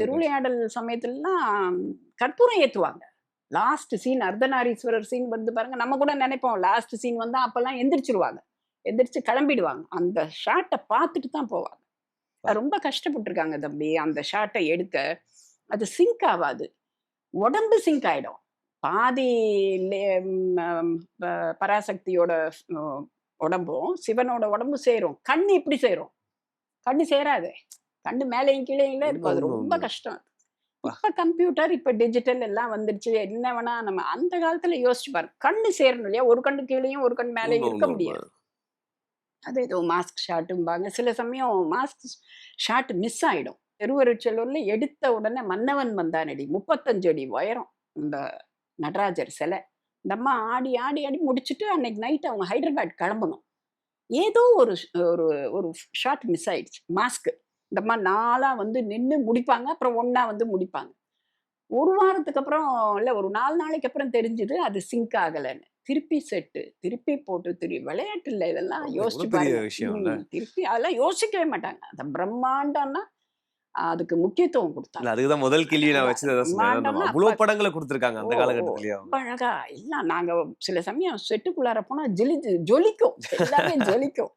திருவிளையாடல் சமயத்துலலாம் கற்பூரம் ஏத்துவாங்க. லாஸ்ட் சீன் அர்த்தநாரீஸ்வரர் சீன் வந்து பாருங்க நம்ம கூட நினைப்போம் லாஸ்ட் சீன் வந்தா அப்பெல்லாம் எந்திரிச்சிருவாங்க. எந்திரிச்சு கிளம்பிடுவாங்க. அந்த ஷாட்டை பார்த்துட்டு தான் போவாங்க. ரொம்ப கஷ்டப்பட்டிருக்காங்க தம்பி அந்த ஷாட்டை எடுக்க. அது சிங்க் ஆகாது உடம்பு சிங்க் ஆயிடும். பாதி பராசக்தியோட உடம்பும் சிவனோட உடம்பும் சேரும். கண்ணு எப்படி சேரும். கண்ணு சேராது. கண்ணு மேலேயும் கீழே இருக்கும் அது ரொம்ப. கஷ்டம். இப்ப கம்ப்யூட்டர் இப்ப டிஜிட்டல் எல்லாம் வந்துருச்சு. என்ன வேணா நம்ம அந்த காலத்துல யோசிச்சு பாரு. கண்ணு சேரணும் இல்லையா? ஒரு கண்ணு கீழேயும் ஒரு கண் மேலேயும் இருக்க முடியாது. அது ஏதோ மாஸ்க் ஷாட்டும்பாங்க சில சமயம் மாஸ்க் ஷாட் மிஸ் ஆயிடும். திருவருட்செல்லூர்ல எடுத்த உடனே மன்னவன் வந்தானடி. முப்பத்தஞ்சு அடி உயரம் இந்த நடராஜர் சிலை. இந்த அம்மா ஆடி ஆடி ஆடி முடிச்சுட்டு அன்னைக்கு நைட் அவங்க ஹைதராபாத் கிளம்பணும். ஏதோ ஒரு ஒரு ஒரு ஷாட் மிஸ் ஆயிடுச்சு. மாஸ்க் இந்த அம்மா நாளா வந்து நின்று முடிப்பாங்க. அப்புறம் ஒண்ணா வந்து முடிப்பாங்க. ஒரு வாரத்துக்கு அப்புறம் இல்ல ஒரு நாலு நாளைக்கு அப்புறம் தெரிஞ்சது அது சிங்க் ஆகலைன்னு. திருப்பி செட்டு திருப்பி போட்டு திரு விளையாட்டு இல்லை இதெல்லாம் யோசிச்சு திருப்பி அதெல்லாம் யோசிக்கவே மாட்டாங்க. அந்த பிரம்மாண்டம்னா அதுக்கு முக்கியத்துவம் கொடுத்தாங்க. அதுக்குதான் முதல் கேள்வி நான் வச்சது அவ்வளவு படங்களை கொடுத்திருக்காங்க அந்த காலகட்டத்திலயே. அழகா. எல்லாம் நாங்க சில சமயம் செட்டுக்குள்ளார போனா ஜொலி ஜொலிக்கும். எல்லாமே ஜொலிக்கும்.